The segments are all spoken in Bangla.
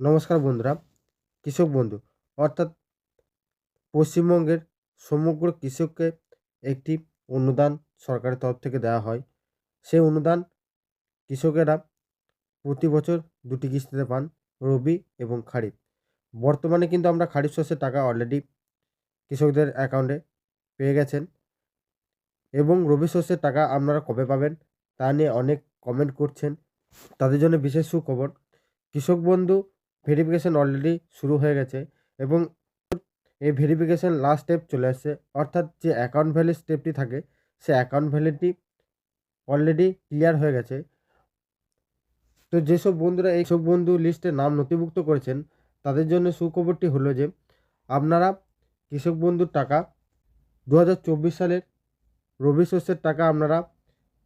নমস্কার বন্ধুরা, কৃষক বন্ধু। অর্থাৎ পশ্চিমবঙ্গের সমগ্র কৃষককে একটি অনুদান সরকারের তরফ থেকে দেওয়া হয়। সেই অনুদান কৃষকেরা প্রতি বছর দুটি কিস্তিতে পান, রবি এবং খারিফ। বর্তমানে কিন্তু আমরা খারিফ শস্যের টাকা অলরেডি কৃষকদের অ্যাকাউন্টে পেয়ে গেছেন এবং রবি শস্যের টাকা আপনারা কবে পাবেন তা নিয়ে অনেক কমেন্ট করছেন। তাদের জন্য বিশেষ সুখবর, কৃষক বন্ধু ভেরিফিকেশন অলরেডি শুরু হয়ে গেছে এবং এই ভেরিফিকেশান লাস্ট স্টেপ চলে আসছে। অর্থাৎ যে অ্যাকাউন্ট ভ্যালি স্টেপটি থাকে, সে অ্যাকাউন্ট ভ্যালিটি অলরেডি ক্লিয়ার হয়ে গেছে। তো যেসব বন্ধুরা এইসব বন্ধু লিস্টে নাম নথিভুক্ত করেছেন, তাদের জন্য সুখবরটি হলো যে, আপনারা কৃষক বন্ধুর টাকা দু হাজার চব্বিশ সালের রবি শস্যের টাকা আপনারা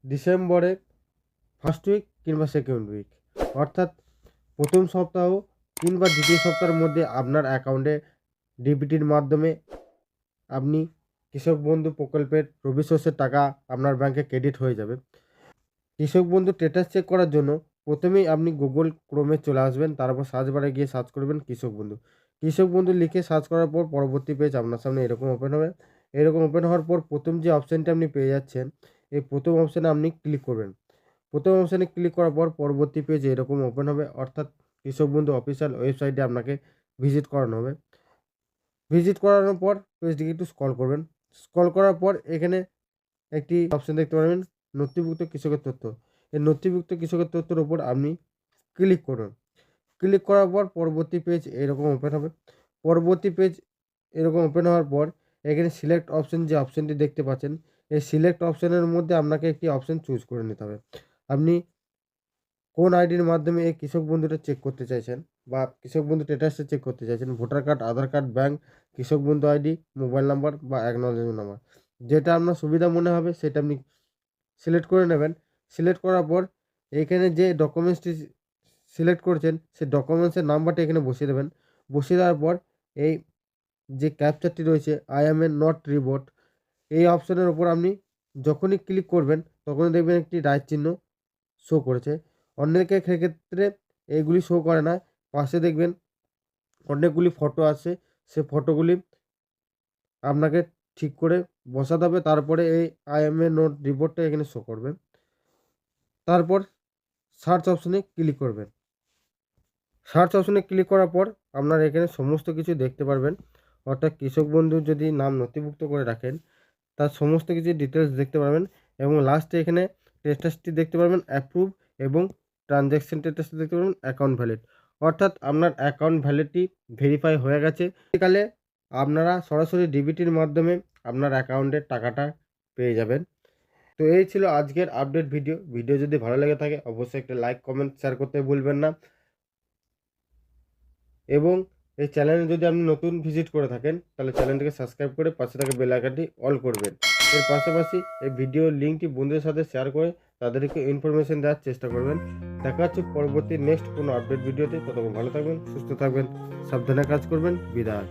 ডিসেম্বরে ফার্স্ট উইক কিংবা সেকেন্ড উইক অর্থাৎ প্রথম সপ্তাহ কিংবা দ্বিতীয় সপ্তাহের মধ্যে আপনার অ্যাকাউন্টে ডিবিটির মাধ্যমে আপনি কৃষক বন্ধু প্রকল্পের রবি শস্যের টাকা আপনার ব্যাংকে ক্রেডিট হয়ে যাবে। কৃষক বন্ধু স্টেটাস চেক করার জন্য প্রথমেই আপনি গুগল ক্রোমে চলে আসবেন তারপর সার্চ বারে গিয়ে সার্চ করবেন কৃষক বন্ধু। কৃষক বন্ধু লিখে সার্চ করার পর পরবর্তী পেজ আপনার সামনে এরকম ওপেন হবে। এরকম ওপেন হওয়ার পর প্রথম যে অপশানটি আপনি পেয়ে যাচ্ছেন, এই প্রথম অপশানে আপনি ক্লিক করবেন। প্রথম অপশানে ক্লিক করার পর পরবর্তী পেজ এরকম ওপেন হবে, অর্থাৎ কৃষক বন্ধু অফিসিয়াল ওয়েবসাইটে আপনাকে ভিজিট করানো হবে। ভিজিট করানোর পর পেজটিকে একটু স্কল করবেন। স্কল করার পর এখানে একটি অপশান দেখতে পারবেন, নথিভুক্ত কৃষকের তথ্য। এই নথিভুক্ত কৃষকের তথ্যের উপর আপনি ক্লিক করুন ক্লিক করার পর পরবর্তী পেজ এরকম ওপেন হবে। পরবর্তী পেজ এরকম ওপেন হওয়ার পর এখানে সিলেক্ট অপশন যে অপশানটি দেখতে পাচ্ছেন, এই সিলেক্ট অপশানের মধ্যে আপনাকে একটি অপশান চুজ করে নিতে হবে। আপনি কোন আইডির মাধ্যমে এই কৃষক বন্ধুটা চেক করতে চাইছেন বা কৃষক বন্ধু স্ট্যাটাসটা চেক করতে চাইছেন? Voter card Aadhaar card bank Krishak Bandhu ID mobile number বা অ্যাকনোলেজমেন্ট নাম্বার যেটা আপনার সুবিধা মনে হবে সেটা আপনি সিলেক্ট করে নেবেন। সিলেক্ট করার পর এখানে যে ডকুমেন্টসটি সিলেক্ট করছেন, সেই ডকুমেন্টসের নাম্বারটা এখানে বসিয়ে দেবেন। বসিয়ে দেওয়ার পর এই যে ক্যাপচারটি রয়েছে I am a not robot এই অপশনের ওপর আপনি যখনই ক্লিক করবেন, তখনই দেখবেন একটি রায় চিহ্ন শো করেছে। অনেকের ক্ষেত্রে এইগুলি শো করে না। পাশে দেখবেন অনেকগুলি ফটো আছে। সে ফটোগুলি আপনাকে ঠিক করে বসাতে হবে। তারপরে এই আইএমএ নোট রিপোর্টটা এখানে শো করবে তারপর সার্চ অপশনে ক্লিক করবেন। সার্চ অপশনে ক্লিক করার পর আপনার এখানে সমস্ত কিছু দেখতে পারবেন। অর্থাৎ কৃষক বন্ধু যদি নাম নথিভুক্ত করে রাখেন, তার সমস্ত কিছু ডিটেলস দেখতে পারবেন এবং লাস্টে এখানে স্ট্যাটাসটি দেখতে পারবেন অ্যাপ্রুভ এবং ট্রানজ্যাকশন স্ট্যাটাসটি দেখতে পারবেন অ্যাকাউন্ট ভ্যালিড অর্থাৎ আপনার অ্যাকাউন্ট ভ্যালিডটি ভেরিফাই হয়ে গেছে। সেকালে আপনারা সরাসরি ডিবিটির মাধ্যমে আপনার অ্যাকাউন্টের টাকাটা পেয়ে যাবেন। তো এই ছিল আজকের আপডেট ভিডিও ভিডিও যদি ভালো লেগে থাকে, অবশ্যই একটা লাইক কমেন্ট শেয়ার করতে ভুলবেন না। এবং এই চ্যানেলে যদি আপনি নতুন ভিজিট করে থাকেন, তাহলে চ্যানেলটিকে সাবস্ক্রাইব করে পাশে থাকা বেল আইকনটি অল করবেন। এর পাশাপাশি এই ভিডিও লিঙ্কটি বন্ধুদের সাথে শেয়ার করে তাদেরকে ইনফরমেশন দেওয়ার চেষ্টা করবেন। দেখা হচ্ছে পরবর্তী নেক্সট কোনো আপডেট ভিডিওতে। ততক্ষণ ভালো থাকবেন, সুস্থ থাকবেন, সাবধানে কাজ করবেন। বিদায়।